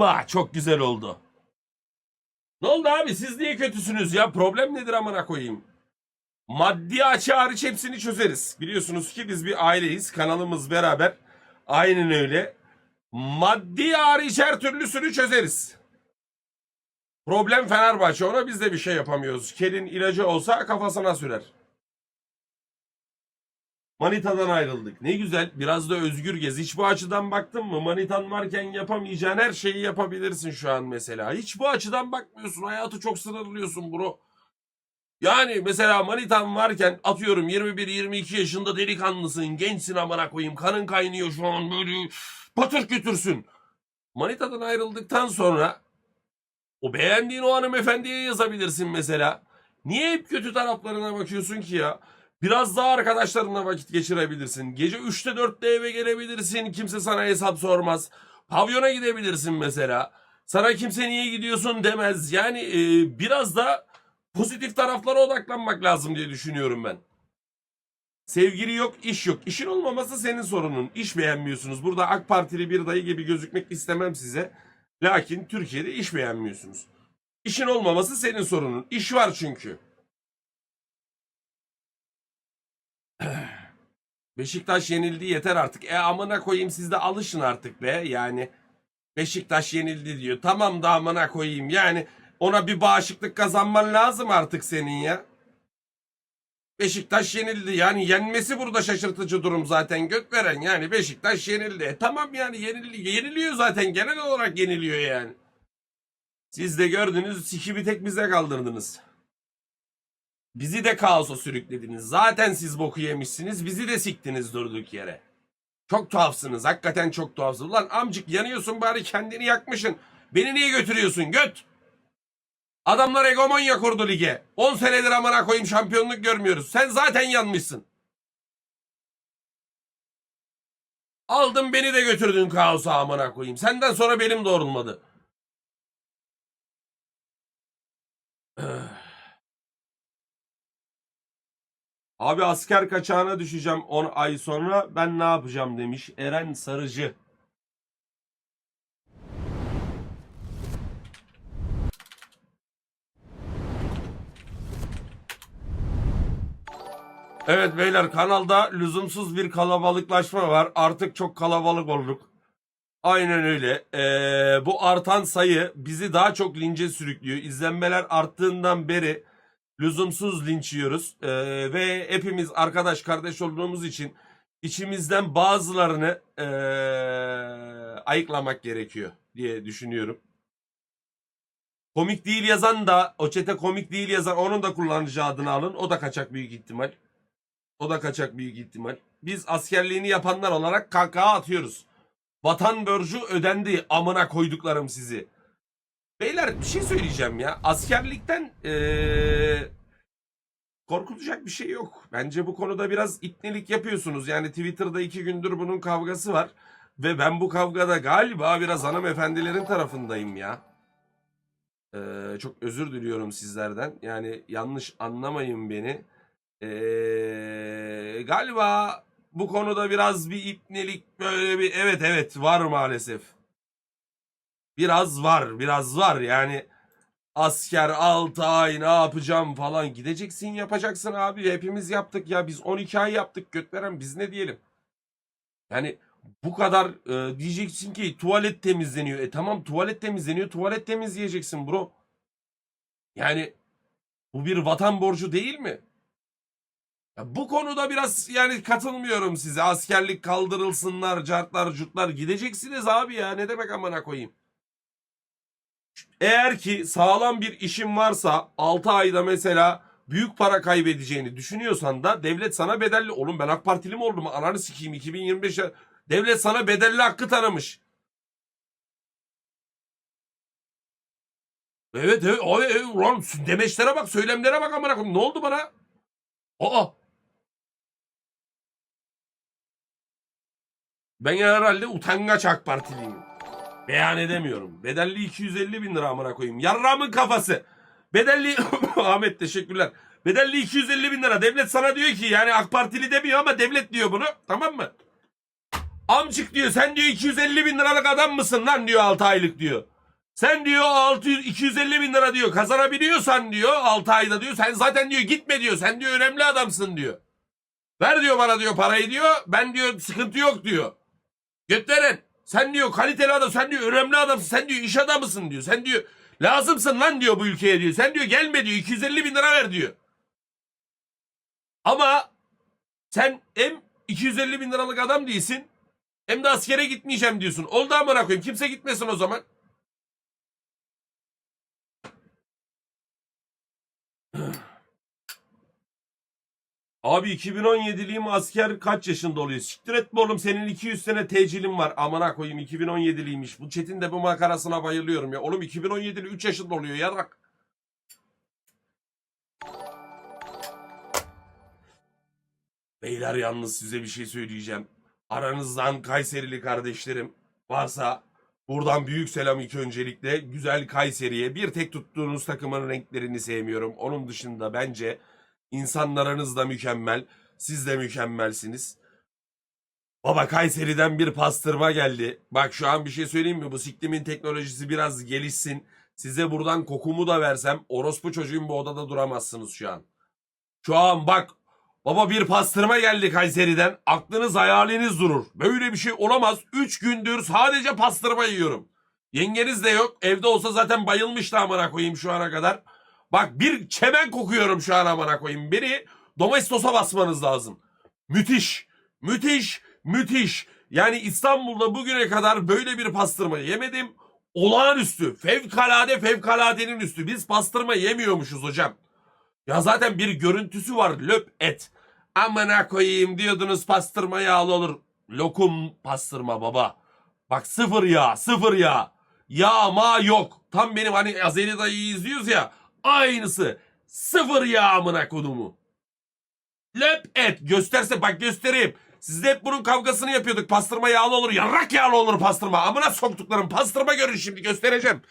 Bah, çok güzel oldu. Ne oldu abi siz niye kötüsünüz ya? Problem nedir amına koyayım? Maddi açı hariç hepsini çözeriz. Biliyorsunuz ki biz bir aileyiz. Kanalımız beraber. Aynen öyle. Maddi hariç her türlüsünü çözeriz. Problem Fenerbahçe. Ona biz de bir şey yapamıyoruz. Kelin ilacı olsa kafasına sürer. Manita'dan ayrıldık. Ne güzel. Biraz da özgür gez. Hiç bu açıdan baktın mı? Manitan varken yapamayacağın her şeyi yapabilirsin şu an mesela. Hiç bu açıdan bakmıyorsun. Hayatı çok sınırlıyorsun bro. Yani mesela manitan varken atıyorum 21-22 yaşında delikanlısın. Gençsin amına koyayım. Kanın kaynıyor şu an böyle. Patır götürsün. Manitadan ayrıldıktan sonra o beğendiğin o hanımefendiye yazabilirsin mesela. Niye hep kötü taraflarına bakıyorsun ki ya? Biraz daha arkadaşlarınla vakit geçirebilirsin. Gece 3'te 4'te eve gelebilirsin. Kimse sana hesap sormaz. Pavyona gidebilirsin mesela. Sana kimse niye gidiyorsun demez. Yani e, biraz da pozitif taraflara odaklanmak lazım diye düşünüyorum ben. Sevgili yok, iş yok. İşin olmaması senin sorunun. İş beğenmiyorsunuz. Burada AK Partili bir dayı gibi gözükmek istemem size. Lakin Türkiye'de iş beğenmiyorsunuz. İşin olmaması senin sorunun. İş var çünkü. Beşiktaş yenildi yeter artık. E amına koyayım siz de alışın artık be. Yani Beşiktaş yenildi diyor. Tamam da amına koyayım. Yani ona bir bağışıklık kazanman lazım artık senin ya. Beşiktaş yenildi. Yani yenmesi burada şaşırtıcı durum zaten. Gök veren yani Beşiktaş yenildi. E tamam yani yeniliyor. Yeniliyor zaten. Genel olarak yeniliyor yani. Siz de gördünüz sikibi tek bize kaldırdınız. Bizi de kaosa sürüklediniz. Zaten siz boku yemişsiniz. Bizi de siktiniz durduk yere. Çok tuhafsınız. Hakikaten çok tuhafsınız. Ulan amcık yanıyorsun bari kendini yakmışsın. Beni niye götürüyorsun göt? Adamlar egomonya kurdu lige. 10 senedir amına koyayım şampiyonluk görmüyoruz. Sen zaten yanmışsın. Aldın beni de götürdün kaosa amına koyayım. Senden sonra benim doğrulmadı. Abi asker kaçağına düşeceğim 10 ay sonra ben ne yapacağım demiş Eren Sarıcı. Evet beyler kanalda lüzumsuz bir kalabalıklaşma var. Artık çok kalabalık olduk. Aynen öyle. Ee, bu artan sayı bizi daha çok lince sürüklüyor. İzlenmeler arttığından beri lüzumsuz linç yiyoruz. Ee, ve hepimiz arkadaş kardeş olduğumuz için içimizden bazılarını ee, ayıklamak gerekiyor diye düşünüyorum. Komik değil yazan da o çete komik değil yazan onun da kullanıcı adını alın. O da kaçak büyük ihtimal. O da kaçak büyük ihtimal. Biz askerliğini yapanlar olarak kahkaha atıyoruz. Vatan borcu ödendi amına koyduklarım sizi. Beyler bir şey söyleyeceğim ya. Askerlikten eee, korkulacak bir şey yok. Bence bu konuda biraz ipnelik yapıyorsunuz. Yani Twitter'da iki gündür bunun kavgası var. Ve ben bu kavgada galiba biraz hanımefendilerin tarafındayım ya. Eee, çok özür diliyorum sizlerden. Yani yanlış anlamayın beni. Eee, galiba bu konuda biraz bir ipnelik böyle bir evet evet var maalesef. Biraz var, biraz var. Yani asker 6 ay ne yapacağım falan. Gideceksin yapacaksın abi. Hepimiz yaptık ya. Biz 12 ay yaptık götveren biz ne diyelim. Yani bu kadar e, diyeceksin ki tuvalet temizleniyor. E tamam tuvalet temizleniyor. Tuvalet temizleyeceksin bro. Yani bu bir vatan borcu değil mi? Ya bu konuda biraz yani katılmıyorum size. Askerlik kaldırılsınlar, cartlar, curtlar gideceksiniz abi ya. Ne demek amına koyayım? Eğer ki sağlam bir işin varsa 6 ayda mesela büyük para kaybedeceğini düşünüyorsan da devlet sana bedelli. Oğlum ben AK Partili mi oldum? Ananı sikeyim 2025 'e devlet sana bedelli hakkı tanımış. Evet evet. Abi, evet. Ulan demeçlere bak, söylemlere bak amına koyayım. Ne oldu bana? Aa. Ben herhalde utangaç AK Partiliyim. Beyan edemiyorum. Bedelli 250 bin lira amına koyayım. Yarramın kafası. Bedelli... Ahmet teşekkürler. Bedelli 250 bin lira. Devlet sana diyor ki yani AK Partili demiyor ama devlet diyor bunu. Tamam mı? Amcık diyor sen diyor 250 bin liralık adam mısın lan diyor 6 aylık diyor. Sen diyor 600 250 bin lira diyor kazanabiliyorsan diyor 6 ayda diyor sen zaten diyor gitme diyor sen diyor önemli adamsın diyor. Ver diyor bana diyor parayı diyor ben diyor sıkıntı yok diyor. Götveren sen diyor kaliteli adam sen diyor önemli adamsın sen diyor iş adamısın diyor. Sen diyor lazımsın lan diyor bu ülkeye diyor. Sen diyor gelme diyor 250 bin lira ver diyor. Ama sen hem 250 bin liralık adam değilsin hem de askere gitmeyeceğim diyorsun. Oldu amına koyayım kimse gitmesin o zaman. Abi 2017'liyim asker kaç yaşında oluyor? Siktir etme oğlum senin 200 sene tecilin var. Amına koyayım 2017'liymiş. Bu Çetin de bu makarasına bayılıyorum ya. Oğlum 2017'li 3 yaşında oluyor yarak. Beyler yalnız size bir şey söyleyeceğim. Aranızdan Kayserili kardeşlerim varsa buradan büyük selam ilk öncelikle güzel Kayseri'ye. Bir tek tuttuğunuz takımın renklerini sevmiyorum. Onun dışında bence insanlarınız da mükemmel. Siz de mükemmelsiniz. Baba Kayseri'den bir pastırma geldi. Bak şu an bir şey söyleyeyim mi? Bu siklimin teknolojisi biraz gelişsin. Size buradan kokumu da versem orospu çocuğun bu odada duramazsınız şu an. Şu an bak baba bir pastırma geldi Kayseri'den. Aklınız hayaliniz durur. Böyle bir şey olamaz. Üç gündür sadece pastırma yiyorum. Yengeniz de yok. Evde olsa zaten bayılmıştı amına koyayım şu ana kadar. Bak bir çemen kokuyorum şu an amına koyayım. Beni domestosa basmanız lazım. Müthiş. Müthiş. Müthiş. Yani İstanbul'da bugüne kadar böyle bir pastırma yemedim. Olağanüstü. Fevkalade fevkaladenin üstü. Biz pastırma yemiyormuşuz hocam. Ya zaten bir görüntüsü var löp et. Amına koyayım diyordunuz pastırma yağlı olur. Lokum pastırma baba. Bak sıfır yağ sıfır yağ. Yağ ma yok. Tam benim hani Azeri dayıyı izliyoruz ya. Aynısı. Sıfır yağ amına kodumu. Löp et. Gösterse bak göstereyim. Siz de hep bunun kavgasını yapıyorduk. Pastırma yağlı olur. Yarrak yağlı olur pastırma. Amına soktuklarım. Pastırma görün şimdi göstereceğim.